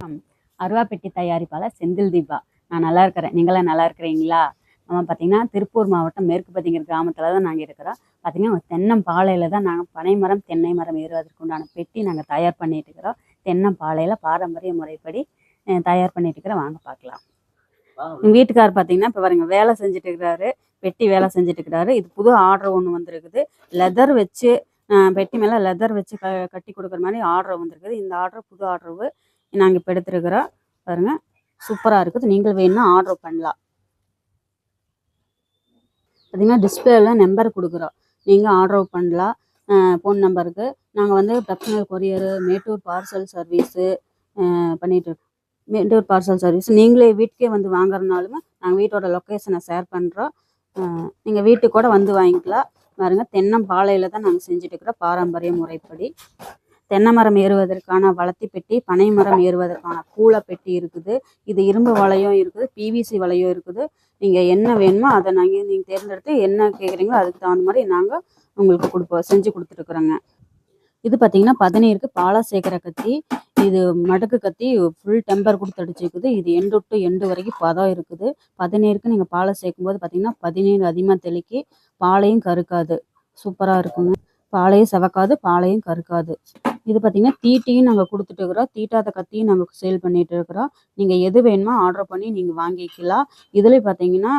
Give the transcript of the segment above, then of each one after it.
வணக்கம் அருவாப்பெட்டி தயாரிப்பாளர் செந்தில் தீபா. நான் நல்லா இருக்கிறேன். நீங்களாம் நல்லா இருக்கிறீங்களா? நம்ம பார்த்தீங்கன்னா திருப்பூர் மாவட்டம் மேற்கு பதிங்கிற கிராமத்தில் தான் நாங்கள் இருக்கிறோம். பார்த்தீங்கன்னா தென்னம்பாளையில் தான் நாங்கள் பனைமரம் தென்னை மரம் ஏறுவதற்கு உண்டான பெட்டி நாங்கள் தயார் பண்ணிட்டு இருக்கிறோம். தென்னம்பாளையில் பாரம்பரிய முறைப்படி தயார் பண்ணிட்டு இருக்கிறோம். வாங்க பார்க்கலாம். எங்கள் வீட்டுக்கார் பார்த்தீங்கன்னா இப்போ பாருங்க வேலை செஞ்சுட்டு இருக்கிறாரு. பெட்டி வேலை செஞ்சுட்டு இருக்கிறாரு. இது புது ஆர்டர் ஒன்று வந்திருக்குது. லெதர் வச்சு பெட்டி மேலே லெதர் வச்சு க கட்டி கொடுக்குற மாதிரி ஆர்டர் வந்திருக்குது. இந்த ஆர்டர் புது ஆர்டர் நாங்கள் இப்போ எடுத்துருக்குறோம் பாருங்கள் சூப்பராக இருக்குது. நீங்கள் வேணும்னா ஆர்டர் பண்ணலாம். பார்த்திங்கன்னா டிஸ்பிளேல நம்பர் கொடுக்குறோம். நீங்கள் ஆர்டர் பண்ணலாம். ஃபோன் நம்பருக்கு நாங்கள் வந்து பிரச்சனை கொரியரு மேட்டூர் பார்சல் சர்வீஸு பண்ணிட்டு இருக்கோம். மேட்டூர் பார்சல் சர்வீஸ் நீங்களே வீட்டுக்கே வந்து வாங்குறதுனாலுமே நாங்கள் வீட்டோட லொக்கேஷனை ஷேர் பண்ணுறோம் நீங்கள் வீட்டுக்கு கூட வந்து வாங்கிக்கலாம். பாருங்கள் தென்னம்பாளையில் தான் நாங்கள் செஞ்சுட்டு இருக்கிறோம். பாரம்பரிய முறைப்படி. தென்னை மரம் ஏறுவதற்கான வளர்த்தி பெட்டி பனை மரம் ஏறுவதற்கான கூளை பெட்டி இருக்குது. இது இரும்பு வளையம் இருக்குது பிவிசி வளையம் இருக்குது. நீங்கள் என்ன வேணுமோ அதை நாங்கள் நீங்கள் தேர்ந்தெடுத்து என்ன கேட்குறீங்களோ அதுக்கு தகுந்த மாதிரி நாங்கள் உங்களுக்கு கொடுப்போம் செஞ்சு கொடுத்துருக்குறோங்க. இது பார்த்தீங்கன்னா பதினேழுக்கு பாலா சேர்க்குற கத்தி. இது மடக்கு கத்தி ஃபுல் டெம்பர் கொடுத்து அடிச்சிருக்குது. இது எண்டு டு எண்டு வரைக்கும் பதம் இருக்குது. பதினேருக்கு நீங்கள் பாலை சேர்க்கும்போது பார்த்தீங்கன்னா பதினேழு அதிகமாக தெளிக்கி. பாலையும் கருக்காது. சூப்பராக இருக்குங்க. பாலையும் செவக்காது பாலையும் கருக்காது. இது பார்த்தீங்கன்னா தீட்டியும் நாங்கள் கொடுத்துட்டு இருக்கிறோம். தீட்டாத கத்தியும் நாங்கள் சேல் பண்ணிட்டு இருக்கிறோம். நீங்கள் எது வேணுமோ ஆர்டர் பண்ணி நீங்கள் வாங்கிக்கலாம். இதில் பார்த்தீங்கன்னா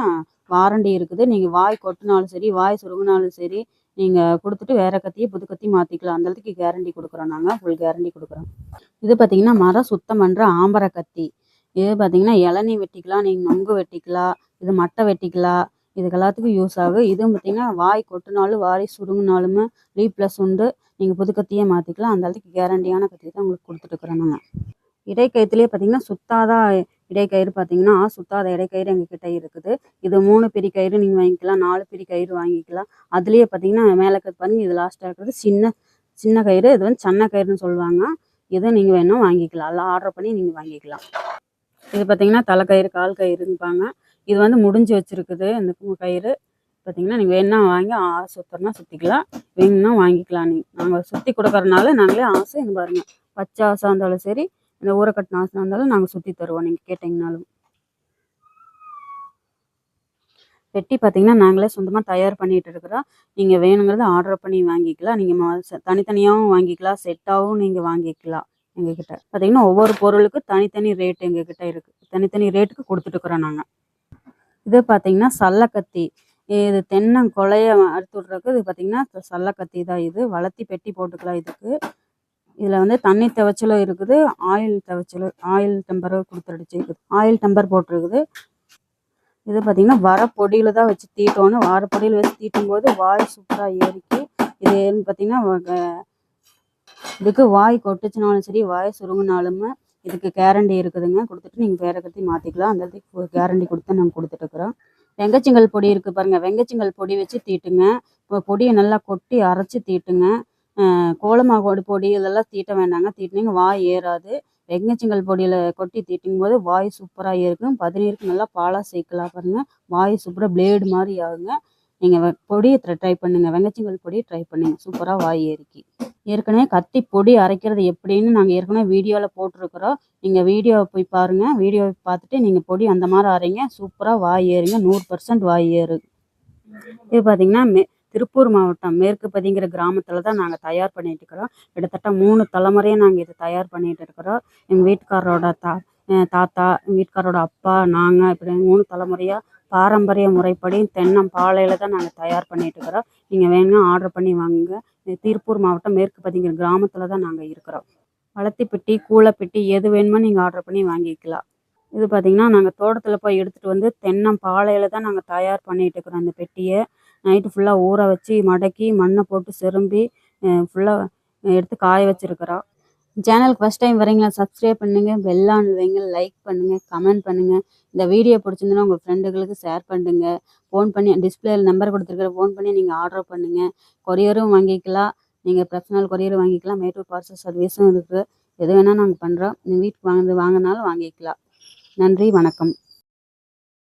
வாரண்டி இருக்குது. நீங்கள் வாய் கொட்டினாலும் சரி வாய் சுருங்கினாலும் சரி நீங்கள் கொடுத்துட்டு வேற கத்தியை புது கத்தி மாற்றிக்கலாம் அந்த அளவுக்கு கேரண்டி கொடுக்குறோம் நாங்கள் ஃபுல் கேரண்டி கொடுக்குறோம். இது பார்த்தீங்கன்னா மரம் சுத்தம் பண்ணுற ஆம்பரை கத்தி. இது பார்த்தீங்கன்னா இளநீ வெட்டிக்கலாம் நீங்கள் நொங்கு வெட்டிக்கலாம் இது மட்டை வெட்டிக்கலாம் இதுக்கு எல்லாத்துக்கும் யூஸ் ஆகும் இதுவும் பார்த்தீங்கன்னா வாய் கொட்டினாலும் வாய் சுருங்கினாலுமே ரீப்ளஸ் உண்டு. நீங்கள் புது கத்தியே மாற்றிக்கலாம் அந்த அளவுக்கு கேரண்டியான கத்தி தான் உங்களுக்கு கொடுத்துட்டுருக்குறோம் நாங்கள் இடைக்கயிற்றுலேயே பார்த்தீங்கன்னா சுத்தாத இடைக்கயிறு பார்த்தீங்கன்னா சுத்தாத இடைக்கயிறு எங்ககிட்ட இருக்குது. இது மூணு பிரி கயிறு நீங்கள் வாங்கிக்கலாம். நாலு பிரி கயிறு வாங்கிக்கலாம். அதுலேயே பார்த்தீங்கன்னா மேலே பண்ணி இது லாஸ்ட்டாக இருக்கிறது. சின்ன சின்ன கயிறு. இது வந்து சன்ன கயிறுன்னு சொல்லுவாங்க. இதை நீங்கள் வேணும் வாங்கிக்கலாம். எல்லாம் ஆர்டர் பண்ணி நீங்கள் வாங்கிக்கலாம். இது பார்த்தீங்கன்னா தலை கயிறு கால் கயிறுப்பாங்க இது வந்து முடிஞ்சு வச்சுருக்குது. இந்த கயிறு. பார்த்தீங்கன்னா நீங்கள் வேணும்னா வாங்கி ஆ- சுத்தம்னா சுற்றிக்கலாம் வேணும்னா வாங்கிக்கலாம் நீங்கள் நாங்கள் சுற்றி கொடுக்குறனால நாங்களே ஆசை இந்த பாருங்கள் பச்சை ஆசை இருந்தாலும் சரி இந்த ஊரக்கட்டின ஆசை இருந்தாலும் நாங்கள் சுற்றி தருவோம் நீங்கள் கேட்டிங்கனாலும். பெட்டி பார்த்தீங்கன்னா நாங்களே சொந்தமாக தயார் பண்ணிகிட்டு இருக்கிறோம். நீங்கள் வேணுங்கிறத ஆர்டர் பண்ணி வாங்கிக்கலாம். நீங்கள் தனித்தனியாகவும் வாங்கிக்கலாம். செட்டாகவும் நீங்கள் வாங்கிக்கலாம் எங்ககிட்ட. பார்த்தீங்கன்னா ஒவ்வொரு பொருளுக்கும் தனித்தனி ரேட் எங்ககிட்ட இருக்குது தனித்தனி ரேட்டுக்கு கொடுத்துட்டுருக்குறோம் நாங்கள் இது பார்த்தீங்கன்னா சல்லக்கத்தி. இது தென்னங்கொலைய அறுத்து விட்றதுக்கு இது பார்த்தீங்கன்னா சல்லக்கத்தி தான் இது. வளர்த்தி பெட்டி போட்டுக்கலாம் இதுக்கு. இதில் வந்து தண்ணி துவைச்சலும் இருக்குது. ஆயில் துவைச்சலும் ஆயில் டெம்பர் கொடுத்துடுச்சு ஆயில் டெம்பர் போட்டிருக்குது. இது பார்த்தீங்கன்னா வர பொடியில் தான் வச்சு தீட்டணும். வர பொடியில் வச்சு தீட்டும் போது வாய் சூப்பராக ஏறிக்கு. இது ஏன்னு பார்த்தீங்கன்னா வ- இதுக்கு வாய் கொட்டுச்சுனாலும் சரி வாய் சுருங்கினாலுமே இதுக்கு கேரண்டி இருக்குதுங்க. கொடுத்துட்டு நீங்கள் வேறு கட்டி மாற்றிக்கலாம் அந்த கேரண்டி கொடுத்து நாங்கள் கொடுத்துட்டுருக்குறோம் வெங்கச்சிங்கல் பொடி இருக்குது பாருங்கள் வெங்கச்சிங்கல் பொடி வச்சு தீட்டுங்க. இப்போ பொடியை நல்லா கொட்டி அரைச்சி தீட்டுங்க. அஹ் பொடி இதெல்லாம் தீட்ட வேண்டாங்க. தீட்டினீங்க வாய் ஏறாது. வெங்கச்சிங்கல் பொடியில் கொட்டி தீட்டும் போது வாய் சூப்பராக இருக்கும் பதினீருக்கு நல்லா பாலாக சேர்க்கலாம் பாருங்கள் வாய் சூப்பராக பிளேடு மாதிரி ஆகுங்க. நீங்கள் பொடியை ட்ரை பண்ணுங்க. வெங்கச்சிங்கல் பொடியை ட்ரை பண்ணுங்க. சூப்பராக வாய் ஏறிக்கி. ஏற்கனவே கத்தி பொடி அரைக்கிறது எப்படின்னு நாங்கள் ஏற்கனவே வீடியோவில் போட்டிருக்கிறோம். நீங்கள் வீடியோவை போய் பாருங்கள் வீடியோவை பார்த்துட்டு நீங்கள் பொடி அந்த மாதிரி அரைங்க. சூப்பராக வாய் ஏறுங்க. நூறு பர்சன்ட் வாய் ஏறு. இது பார்த்தீங்கன்னா மே திருப்பூர் மாவட்டம் மேற்கு பதிங்கிற கிராமத்தில் தான் நாங்கள் தயார் பண்ணிட்டு இருக்கிறோம். கிட்டத்தட்ட மூணு தலைமுறையாக நாங்கள் இதை தயார் பண்ணிட்டு இருக்கிறோம். எங்கள் வீட்டுக்காரரோட தா தாத்தா எங்கள் வீட்டுக்காரோட அப்பா நாங்கள் இப்படி மூணு தலைமுறையாக பாரம்பரிய முறைப்படி தென்னம்பாளையில் தான் நாங்கள் தயார் பண்ணிட்டு இருக்கிறோம். நீங்கள் வேணும்னா ஆர்டர் பண்ணி வாங்குங்க. திருப்பூர் மாவட்டம் மேற்கு பதிங்கிற கிராமத்தில் தான் நாங்கள் இருக்கிறோம். வளர்த்தி பெட்டி கூளை பெட்டி எது வேணுமோ நீங்கள் ஆர்டர் பண்ணி வாங்கிக்கலாம். இது பார்த்திங்கன்னா நாங்கள் தோட்டத்தில் போய் எடுத்துகிட்டு வந்து தென்னம்பாளையில் தான் நாங்கள் தயார் பண்ணிகிட்டு இருக்கிறோம் அந்த பெட்டியை. நைட்டு ஃபுல்லாக ஊற வச்சு மடக்கி மண்ணை போட்டு செரும்பி ஃபுல்லாக எடுத்து காய வச்சுருக்கிறோம். சேனலுக்கு ஃபஸ்ட் டைம் வரீங்களா சப்ஸ்கிரைப் பண்ணுங்கள் பெல்லான் வைங்க லைக் பண்ணுங்கள் கமெண்ட் பண்ணுங்கள் இந்த வீடியோ பிடிச்சிருந்தனா உங்கள் ஃப்ரெண்டுகளுக்கு ஷேர் பண்ணுங்க. ஃபோன் பண்ணி டிஸ்பிளேயில் நம்பர் கொடுத்துருக்குற ஃபோன் பண்ணி நீங்கள் ஆர்டர் பண்ணுங்கள் கொரியரும் வாங்கிக்கலாம். நீங்கள் பர்சனல் கொரியரும் வாங்கிக்கலாம். மேட்டூர் பார்சல் சர்வீஸும் இருக்குது எது வேணால் நாங்கள் பண்ணுறோம் நீங்கள் வீட்டுக்கு வாங்க வாங்கினாலும் வாங்கிக்கலாம். நன்றி வணக்கம்.